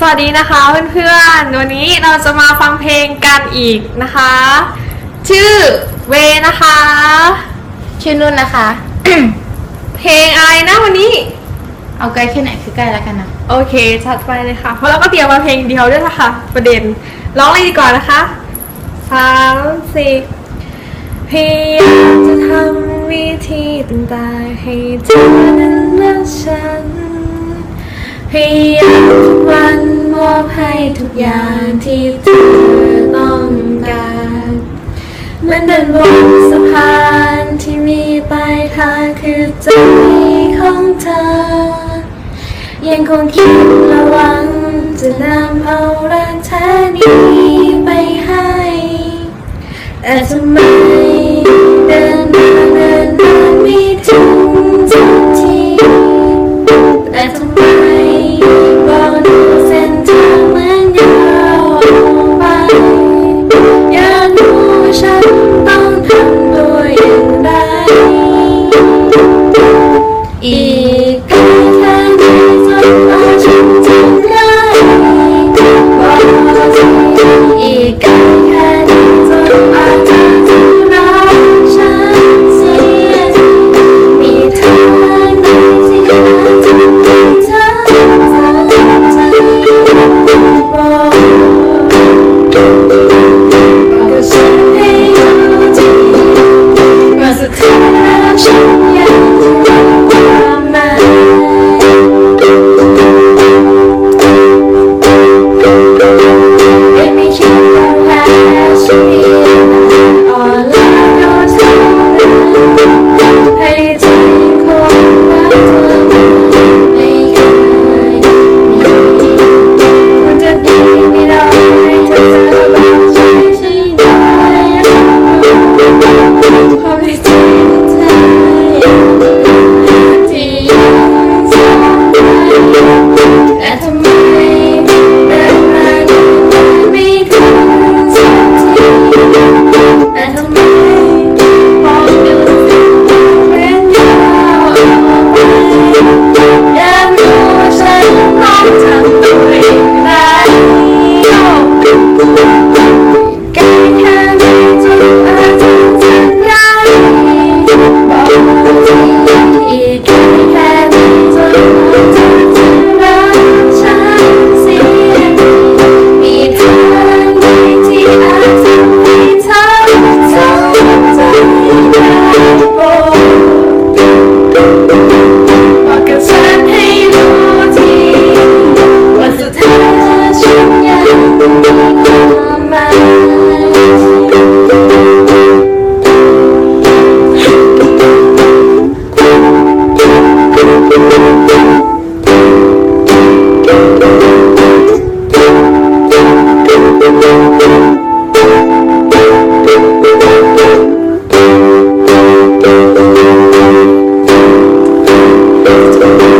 สวัสดีนะคะเพื่อนๆ วันนี้เราจะมาฟังเพลงกันอีกนะคะ ชื่อเวนะคะ ชื่อนุ่นนะคะ เพลงอะไรนะวันนี้ เอาใกล้แค่ไหนคือใกล้แล้วกันนะ โอเคชัดไปเลยค่ะ เพราะเราก็เตรียมมาเพลงเดียวด้วยนะคะประเด็น ร้องเลยดีกว่านะคะสามสี่พยายามจะทำวิธีต่างๆให้เธอนั้นรักฉันพยายามทุกวันม อบให้ทุกอย่างที่เธอต้องการเหมือนเดินบนสะพานที่มีปลายทางคือใจของเธอ ยังคงคิดระวังจะนำเอารักแท้นี้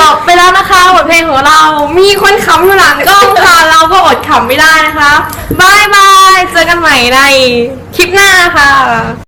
จบไปแล้วนะคะบทเพลงของเรา มีคนขำอยู่หลังกล้องค่ะ เราก็อดขำไม่ได้นะคะบายบาย เจอกันใหม่ในคลิปหน้าค่ะ